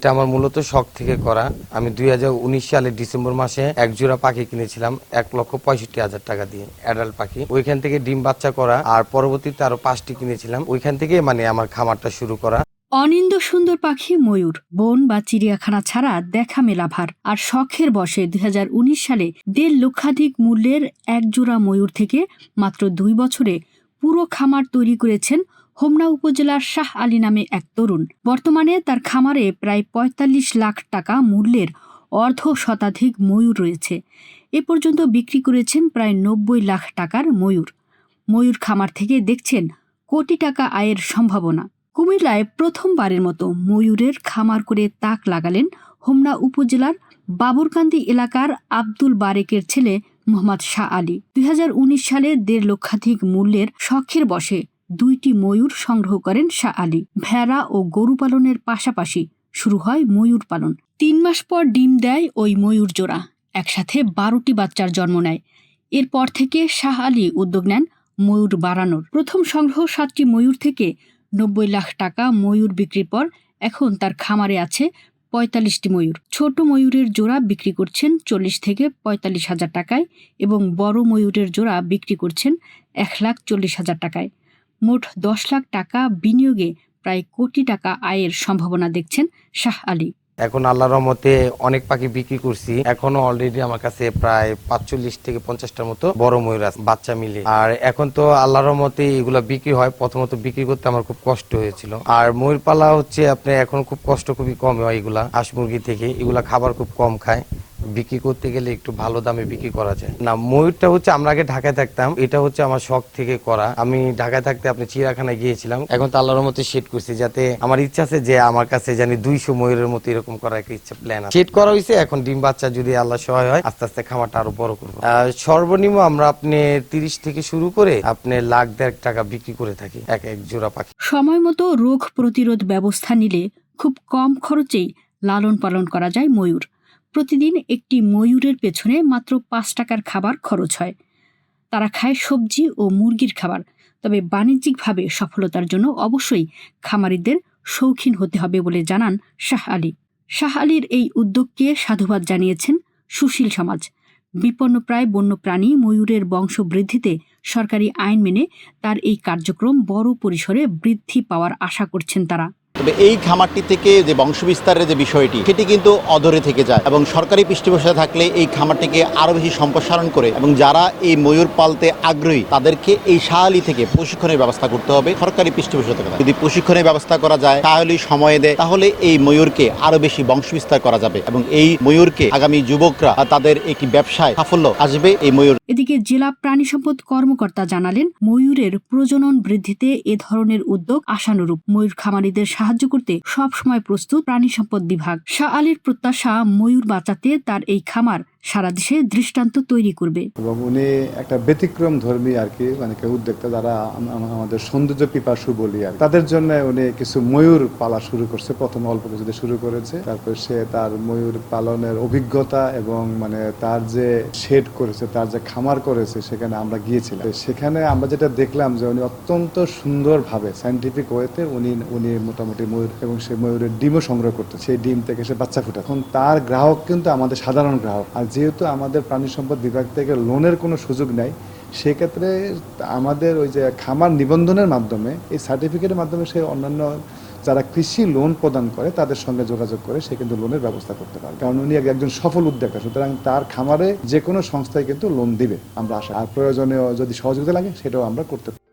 এটা আমার মূলত শখ থেকে করা। আমি দুই সালের ডিসেম্বর মাসে এক জোড়া পাখি কিনেছিলাম, এক লক্ষ পঁয়ষট্টি হাজার টাকা দিয়ে অ্যাডাল্ট পাখি। ওইখান থেকে ডিম বাচ্চা করা, আর পরবর্তীতে আরও পাঁচটি কিনেছিলাম। ওইখান থেকে মানে আমার খামারটা শুরু করা। অনিন্দ সুন্দর পাখি ময়ূর, বন বা চিড়িয়াখানা ছাড়া দেখা মেলা ভার। আর শখের বসে দুই হাজার উনিশ সালে দেড় লক্ষাধিক মূল্যের এক জোড়া ময়ূর থেকে মাত্র দুই বছরে পুরো খামার তৈরি করেছেন হোমনা উপজেলার শাহ আলী নামে এক তরুণ। বর্তমানে তার খামারে প্রায় ৪৫ লাখ টাকা মূল্যের অর্ধ শতাধিক ময়ূর রয়েছে। এ পর্যন্ত বিক্রি করেছেন প্রায় নব্বই লাখ টাকার ময়ূর। ময়ূর খামার থেকে দেখছেন কোটি টাকা আয়ের সম্ভাবনা। কুমিল্লায় প্রথমবারের মতো ময়ূরের খামার করে তাক লাগালেন হোমনা উপজেলার বাবুরকান্দি এলাকার আব্দুল বারেকের ছেলে মোহাম্মদ শাহ আলী। দুই হাজার উনিশ সালে দেড় লক্ষাধিক মূল্যের শখের বসে দুইটি ময়ূর সংগ্রহ করেন শাহ আলী। ভেড়া ও গরু পালনের পাশাপাশি শুরু হয় ময়ূর পালন। তিন মাস পর ডিম দেয় ওই ময়ূর জোড়া। একসাথে বারোটি বাচ্চার জন্ম নেয়। এরপর থেকে শাহ আলী উদ্যোগ নেন ময়ূর বাড়ানোর। প্রথম সংগ্রহ সাতটি ময়ূর থেকে নব্বই লাখ টাকা ময়ূর বিক্রির পর এখন তার খামারে আছে পঁয়তাল্লিশটি ময়ূর। ছোট ময়ূরের জোড়া বিক্রি করছেন চল্লিশ থেকে পঁয়তাল্লিশ হাজার টাকায় এবং বড় ময়ূরের জোড়া বিক্রি করছেন এক লাখ চল্লিশ হাজার টাকায়। মোট দশ লাখ টাকা বিনিয়োগে প্রায় কোটি টাকা আয়ের সম্ভাবনা দেখছেন শাহ আলী। এখন আল্লাহর রহমতে অনেক পাখি বিক্রি করছি। এখনও অলরেডি আমার কাছে প্রায় পাঁচচল্লিশ থেকে পঞ্চাশটার মতো বড় ময়ূর আছে, বাচ্চা মিলে। আর এখন তো আল্লাহর রহমতে এগুলা বিক্রি হয়। প্রথমত বিক্রি করতে আমার খুব কষ্ট হয়েছিল। আর ময়ূর পালা হচ্ছে আপনি এখন খুব কষ্ট খুবই কম হয় এগুলা। হাঁস মুরগি থেকে এগুলা খাবার খুব কম খায়। বিক্রি করতে গেলে একটু ভালো দামে বিক্রি করা যায়। না, ময়ূরটা হচ্ছে আমরা আগে ঢাকায় থাকতাম। এটা হচ্ছে আমার শখ থেকে করা। আমি ঢাকায় থাকতে আপনি চিড়াখানায় গিয়েছিলাম। এখন তো আল্লাহর মতো সেট করছি যাতে আমার ইচ্ছা আছে যে আমার কাছে জানি দুইশো ময়ূরের মতো এরকম করার একটা ইচ্ছা প্ল্যান সেট করা হয়েছে এখন ডিম বাচ্চা যদি আল্লাহ সহায় হয়, আস্তে আস্তে খামারটা আরও বড় করব। সর্বনিম্ন আমরা আপনি তিরিশ থেকে শুরু করে আপনি লাখ দেড় টাকা বিক্রি করে থাকি, এক এক জোড়া পাখি। সময় মতো রোগ প্রতিরোধ ব্যবস্থা নিলে খুব কম খরচেই লালন পালন করা যায় ময়ূর। প্রতিদিন একটি ময়ূরের পেছনে মাত্র পাঁচ টাকার খাবার খরচ হয়। তারা খায় সবজি ও মুরগির খাবার, তবে বাণিজ্যিকভাবে সফলতার জন্য অবশ্যই খামারিদের শৌখিন হতে হবে বলে জানান শাহ আলী। শাহ আলীর এই উদ্যোগকে সাধুবাদ জানিয়েছেন সুশীল সমাজ। বিপন্নপ্রায় বন্যপ্রাণী ময়ূরের বংশ বৃদ্ধিতে সরকারি আইন মেনে তার এই কার্যক্রম বড় পরিসরে বৃদ্ধি পাওয়ার আশা করছেন তারা। তবে এই খামারটি থেকে যে বংশবিস্তারের যে বিষয়টি, সেটি কিন্তু অধরে থেকে যায় এবং সরকারি পৃষ্ঠপোষকতা থাকলে এই খামারটিকে আরও বেশি সম্প্রসারণ করে এবং যারা এই ময়ূর পালতে আগ্রহী, তাদেরকে এই শাহালি থেকে প্রশিক্ষণের ব্যবস্থা করতে হবে সরকারি পৃষ্ঠপোষকতা যদি প্রশিক্ষণের ব্যবস্থা করা যায় তাহলে সময়ে দেয়, তাহলে এই ময়ূরকে আরও বেশি বংশবিস্তার করা যাবে এবং এই ময়ূরকে আগামী যুবকরা তাদের একটি ব্যবসায় সাফল্য আসবে এই ময়ূর। এদিকে জেলা প্রাণী সম্পদ কর্মকর্তা জানালেন, ময়ূরের প্রজনন বৃদ্ধিতে এ ধরনের উদ্যোগ আশানুরূপ। ময়ূর খামারিদের সাহায্য করতে সব সময় প্রস্তুত প্রাণী সম্পদ বিভাগ। শাহ আলীর প্রত্যাশা ময়ূর বাঁচাতে তার এই খামার সারা দেশে দৃষ্টান্ত তৈরি করবে। এবং উনি একটা ব্যতিক্রম ধর্মী আর কি মানে কেউ উদ্যোক্তা যারা আম- আম- আমাদের সৌন্দর্য পিপাসু বলি আর তাদের জন্য উনি কিছু ময়ূর পালা শুরু করছে, প্রথম অল্প কিছু শুরু করেছে। তারপর সে তার ময়ূর পালনের অভিজ্ঞতা এবং মানে তার যে শেড করেছে, তার যে খামার করেছে, সেখানে আমরা গিয়েছিলাম। সেখানে আমরা যেটা দেখলাম যে উনি অত্যন্ত সুন্দরভাবে সাইন্টিফিক ওয়েতে উনি উনি মোটামুটি ময়ূর এবং সে ময়ূরের ডিমও সংগ্রহ করতে সেই ডিম থেকে সে বাচ্চা ফুটে এখন তার গ্রাহক কিন্তু আমাদের সাধারণ গ্রাহক। আর যেহেতু আমাদের প্রাণী সম্পদ বিভাগ থেকে লোনের কোনো সুযোগ নাই, সেক্ষেত্রে আমাদের ওই যে খামার নিবন্ধনের মাধ্যমে, এই সার্টিফিকেটের মাধ্যমে সে অন্যান্য যারা কৃষি লোন প্রদান করে, তাদের সঙ্গে যোগাযোগ করে সে কিন্তু লোনের ব্যবস্থা করতে পারে কারণ উনি এক- একজন সফল উদ্যোক্তা, সুতরাং তার খামারে যে কোনো সংস্থায় কিন্তু লোন দিবে, আমরা আশা আর প্রয়োজনীয় যদি সহযোগিতা লাগে, সেটাও আমরা করতে পারি